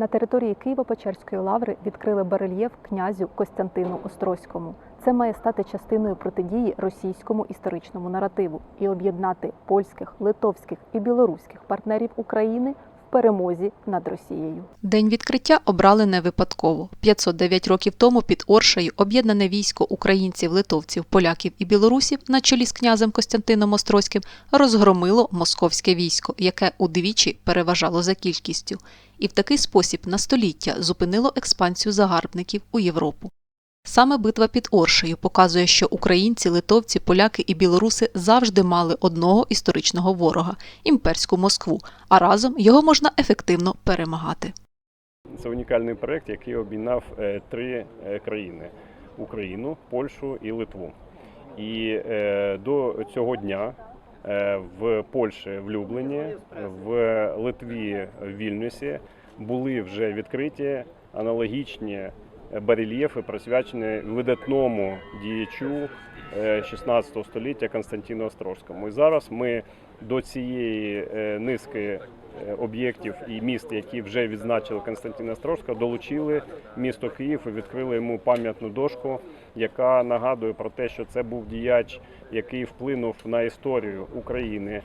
На території Києво-Печерської лаври відкрили барельєф князю Костянтину Острозькому. Це має стати частиною протидії російському історичному наративу і об'єднати польських, литовських і білоруських партнерів України перемозі над Росією. День відкриття обрали не випадково. 509 років тому під Оршею об'єднане військо українців, литовців, поляків і білорусів на чолі з князем Костянтином Острозьким розгромило московське військо, яке удвічі переважало за кількістю, і в такий спосіб на століття зупинило експансію загарбників у Європу. Саме битва під Оршею показує, що українці, литовці, поляки і білоруси завжди мали одного історичного ворога імперську Москву, а разом його можна ефективно перемагати. Це унікальний проект, який об'єднав е, три е, країни: Україну, Польщу і Литву. І е, до цього дня в Польщі в Люблені, в Литві в Вільнюсі були вже відкриті аналогічні барельєфи, присвячені видатному діячу е, 16 століття Константину Острозькому. І зараз ми до цієї е, низки е, об'єктів і міст, які вже відзначили Константина Острозького, долучили місто Київ і відкрили йому пам'ятну дошку, яка нагадує про те, що це був діяч, який вплинув на історію України,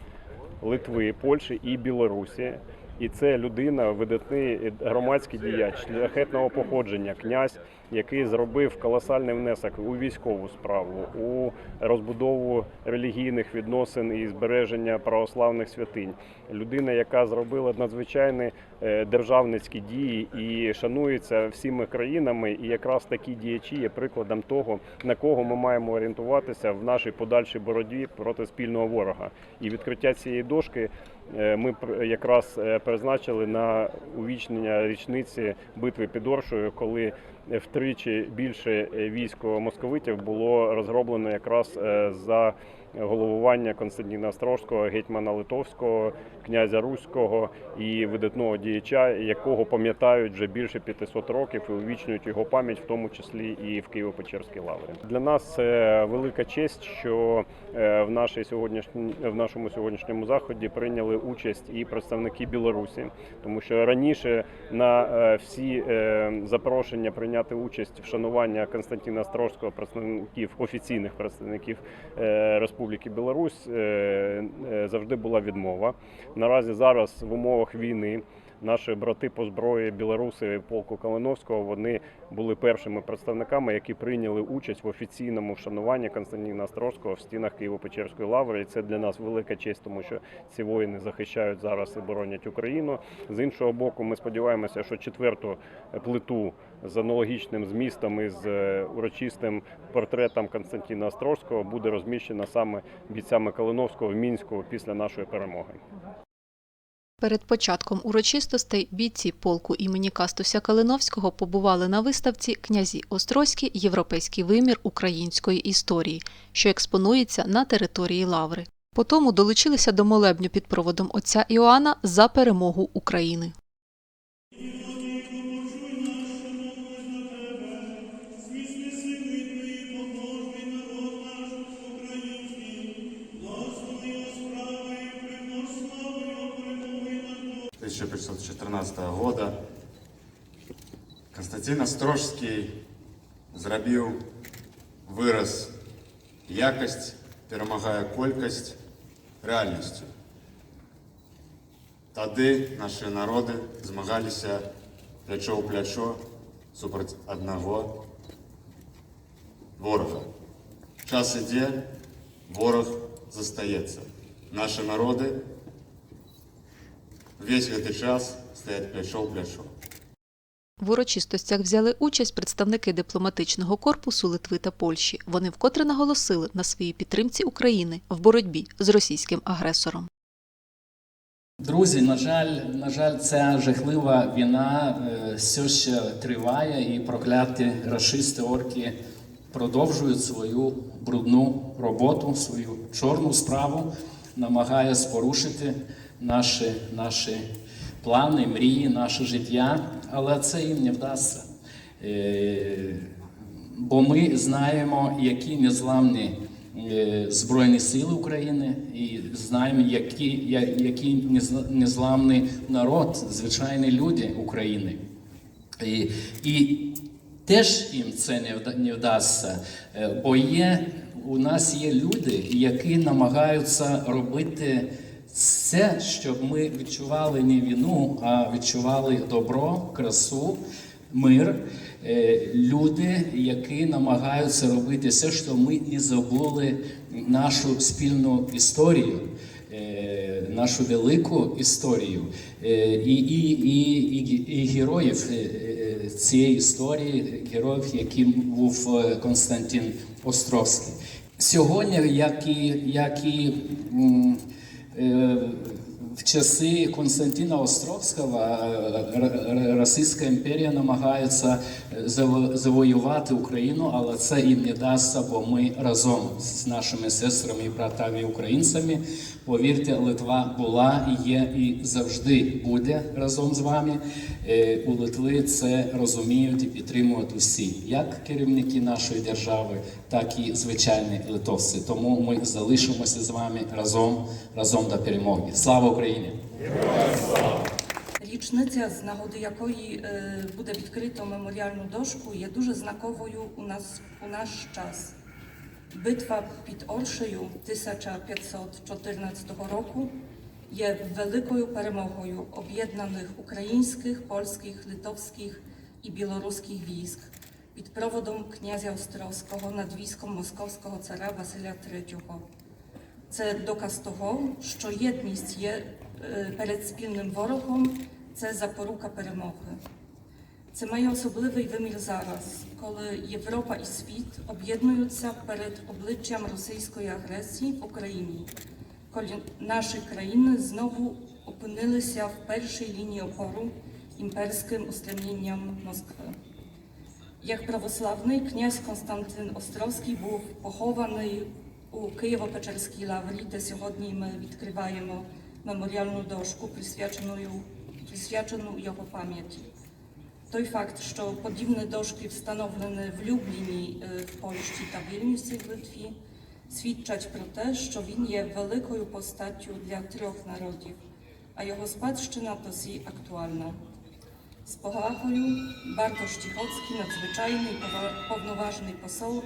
Литви, Польщі і Білорусі. І це людина, видатний громадський діяч шляхетного походження, князь, який зробив колосальний внесок у військову справу, у розбудову релігійних відносин і збереження православних святинь. Людина, яка зробила надзвичайні е, державницькі дії і шанується всіми країнами. І якраз такі діячі є прикладом того, на кого ми маємо орієнтуватися в нашій подальшій боротьбі проти спільного ворога. І відкриття цієї дошки ми пр- якраз е, призначили на увічнення річниці битви під Оршою, коли втричі більше е, військо московитів було розроблено якраз е, за головування Константина Острожського, гетьмана Литовського, князя Руського і видатного діяча, якого пам'ятають вже більше 500 років і увічнюють його пам'ять, в тому числі і в Києво-Печерській лаврі. Для нас це велика честь, що е, в нашій сьогоднішній в нашому сьогоднішньому заході прийняли участь і представники Білорусі, тому що раніше на всі запрошення прийняти участь в шануванні Константина Острожського представників офіційних представників е, Республіки Білорусь е, е, завжди була відмова. Наразі зараз в умовах війни. Наші брати по зброї білоруси полку Калиновського вони були першими представниками, які прийняли участь в офіційному вшануванні Константина Острозького в стінах Києво-Печерської лаври. І це для нас велика честь, тому що ці воїни захищають зараз і боронять Україну. З іншого боку, ми сподіваємося, що четверту плиту з аналогічним змістом і з е, урочистим портретом Константина Острозького буде розміщена саме бійцями Калиновського в мінську після нашої перемоги. Перед початком урочистостей бійці полку імені Кастуся Калиновського побували на виставці Князі Острозькі Європейський вимір української історії, що експонується на території Лаври. Потому долучилися до молебню під проводом отця Іоанна за перемогу України. – 1514 года Константин Острожский зрабіў выраз якасць, перамагае колькасць рэальнасцю. Тады нашы народы змагаліся плячо ў плячо супраць аднаго ворага. Час ідзе, вораг застаецца. Нашы народы Весь гэты час стаять плячо ў плячо. В урочистостях взяли участь представники дипломатичного корпусу Литви та Польщі. Вони вкотре наголосили на своїй підтримці України в боротьбі з російським агресором. Друзі, на жаль, на жаль, ця жахлива війна е, все ще триває, і прокляті рашисти орки продовжують свою брудну роботу, свою чорну справу, намагаються порушити наші, наші плани, мрії, наше життя, але це їм не вдасться. Е, Бо ми знаємо, які незламні е, Збройні Сили України і знаємо, які, який незла- незламний народ, звичайні люди України. І, і теж їм це не, вдасться, е, бо є, у нас є люди, які намагаються робити все, щоб ми відчували не війну, а відчували добро, красу, мир. Е, Люди, які намагаються робити все, щоб ми не забули нашу спільну історію е, нашу велику історію е, і, і, і, і, і героїв цієї історії, героїв, яким був Константин Островський. Сьогодні, як і, як і м, е, в часи Константина Островського Р- Російська імперія намагається е, завоювати Україну, але це їм не дасться, бо ми разом з нашими сестрами і братами українцями. Повірте, Литва була є, і завжди буде разом з вами. Е, У Литви це розуміють і підтримують усі, як керівники нашої держави, так і звичайні литовці. Тому ми залишимося з вами разом, разом до перемоги. Слава Україні! Річниця, з нагоди якої е, буде відкрито меморіальну дошку, є дуже знаковою у нас у наш час. Битва під Оршею 1514 року є великою перемогою об'єднаних українських, польських, литовських і білоруських військ під проводом князя Острозького над військом московського царя Василя III. Це доказ того, що єдність є е, перед спільним ворогом це запорука перемоги. Це має особливий вимір зараз, коли Європа і світ об'єднуються перед обличчям російської агресії в Україні, коли наші країни знову опинилися в першій лінії опору імперським устремлінням Москви. Як православний князь Константин Острозький був похований у Києво-Печерській лаврі, де сьогодні ми відкриваємо меморіальну дошку, присвячену, його пам'яті. Той факт, що подібні дошки встановлені в Любліні в Польщі та Вільнюсі в Литві, свідчать про те, що він є великою постаттю для трьох народів, а його спадщина досі актуальна. Z powagою Bartosz Cichocki, nadzwyczajny i повноважний посол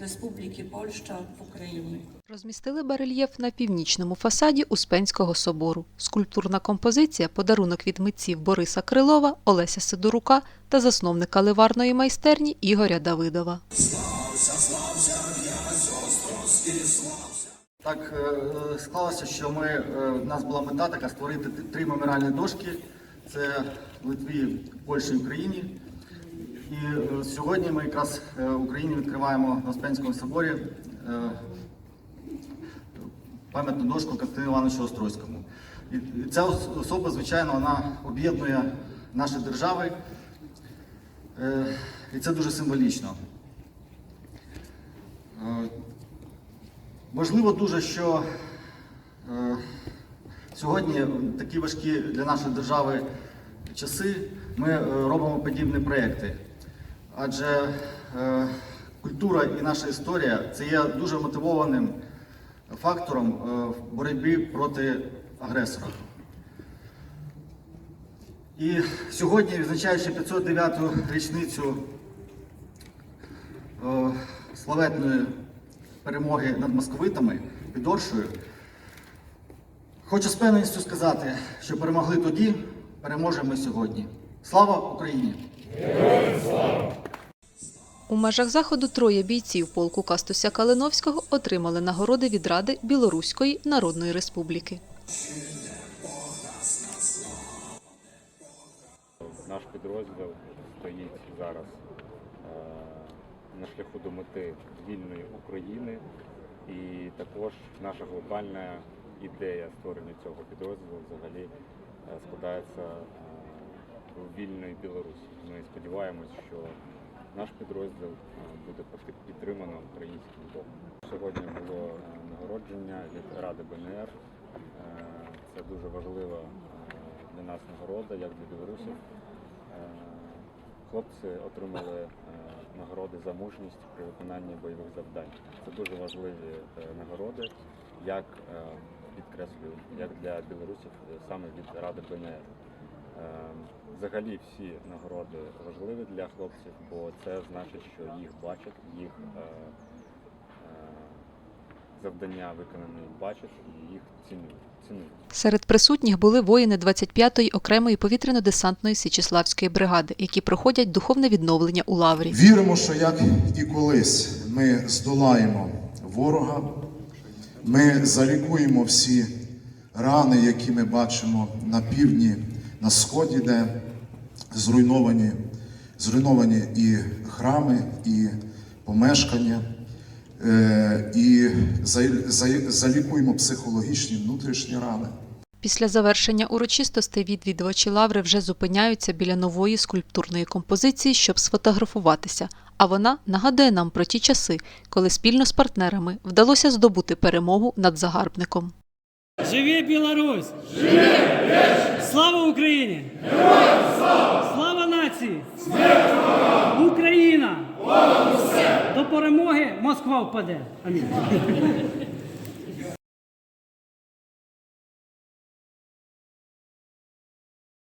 Республіки Польща в Україні. Розмістили барельєф на північному фасаді Успенського собору. Скульптурна композиція подарунок від митців Бориса Крилова, Олеся Сидорука та засновника ливарної майстерні Ігоря Давидова. Так е, склалося, що ми, е, в нас була мета така створити три меморіальні дошки. Це в Литві, Польщі і Україні. І е, сьогодні ми якраз е, в Україні відкриваємо на Успенському соборі е, пам'ятну дошку Костянтину Івановичу Острозькому. І ця особа, звичайно, вона об'єднує наші держави. І це дуже символічно. Важливо дуже, що сьогодні такі важкі для нашої держави часи ми робимо подібні проєкти. Адже е, культура і наша історія це є дуже мотивованим фактором е, в боротьбі проти агресора. І сьогодні, відзначаючи 509-ту річницю е, славетної перемоги над московитами під Оршею, хочу з певністю сказати, що перемогли тоді, переможемо сьогодні. Слава Україні! У межах заходу троє бійців полку Кастуся Калиновського отримали нагороди від Ради Білоруської Народної Республіки. Наш підрозділ стоїть зараз е, на шляху до мети вільної України, і також наша глобальна ідея створення цього підрозділу взагалі е, складається е, вільної Білорусі. Ми сподіваємось, що наш підрозділ е, буде підтримано українським боком. Сьогодні було нагородження від Ради БНР. Е, Це дуже важлива е, для нас нагорода, як для білорусів. Хлопці отримали нагороди за мужність при виконанні бойових завдань. Це дуже важливі нагороди, як підкреслюю, як для білорусів саме від Ради БНР. Е, Взагалі всі нагороди важливі для хлопців, бо це значить, що їх бачать, їх е, е, завдання виконані бачать і їх цінують. цінують. Серед присутніх були воїни 25-ї окремої повітряно-десантної Січеславської бригади, які проходять духовне відновлення у лаврі. Віримо, що як і колись ми здолаємо ворога, ми залікуємо всі рани, які ми бачимо на півдні, на сході, де зруйновані, зруйновані і храми, і помешкання, е, і за- за- залікуємо психологічні внутрішні рани. Після завершення урочистостей відвідувачі лаври вже зупиняються біля нової скульптурної композиції, щоб сфотографуватися. А вона нагадує нам про ті часи, коли спільно з партнерами вдалося здобути перемогу над загарбником. Живе Білорусь! Живе! Слава Україні! Героям слава! Слава нації! Смерть Україна! До перемоги Москва впаде! Амінь!